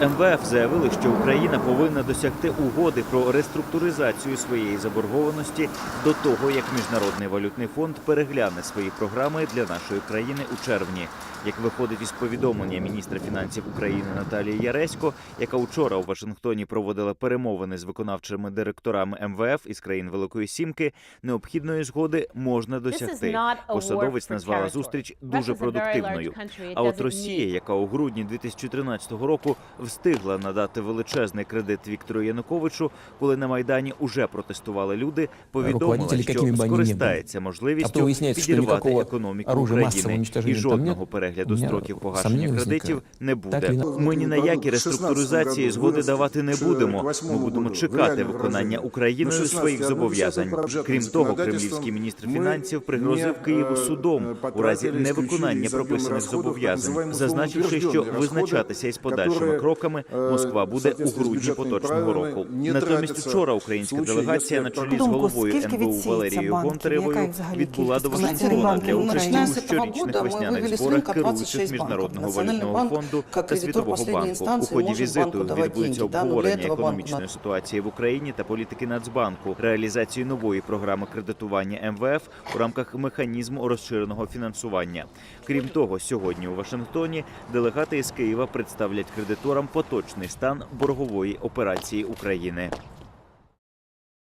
МВФ заявили, що Україна повинна досягти угоди про реструктуризацію своєї заборгованості до того, як Міжнародний валютний фонд перегляне свої програми для нашої країни у червні. Як виходить із повідомлення міністра фінансів України Наталії Яресько, яка учора у Вашингтоні проводила перемовини з виконавчими директорами МВФ із країн Великої Сімки, необхідної згоди можна досягти. Посадовець назвала зустріч дуже продуктивною. А от Росія, яка у грудні 2013 року встигла надати величезний кредит Віктору Януковичу, коли на майдані уже протестували люди, повідомила, що скористається можливістю то выясняется, что підірвати економіку України, і жодного перегляду строків погашення кредитів не буде. Ми ні на які реструктуризації згоди давати не будемо. Ми будемо чекати виконання Україною своїх зобов'язань. Крім того, кремлівський міністр фінансів пригрозив Києву судом у разі невиконання прописаних зобов'язань, зазначивши, що визначатися із подальшими кроками Москва буде у грудні поточного року. Натомість вчора українська делегація на чолі з Думку, головою скільки НБУ відсіється Валерією банків? Гонтаревою Яка взагалі відбула до кількість Вашингтона банків? для Ну, участі начиная у с этого щорічних года мы весняних вывели с зборах рынка керуючих 26 міжнародного банков. Национальный валютного банк, фонду как та кредитор світового последней банку. У инстанции, ході может візиту банку давать відбудеться деньги, да, но для обговорення этого банку економічної надо- ситуації в Україні та політики Нацбанку, реалізації нової програми кредитування МВФ у рамках механізму розширеного фінансування. Крім того, сьогодні у Вашингтоні делегати із Києва представлять кредиторам поточний стан боргової операції України.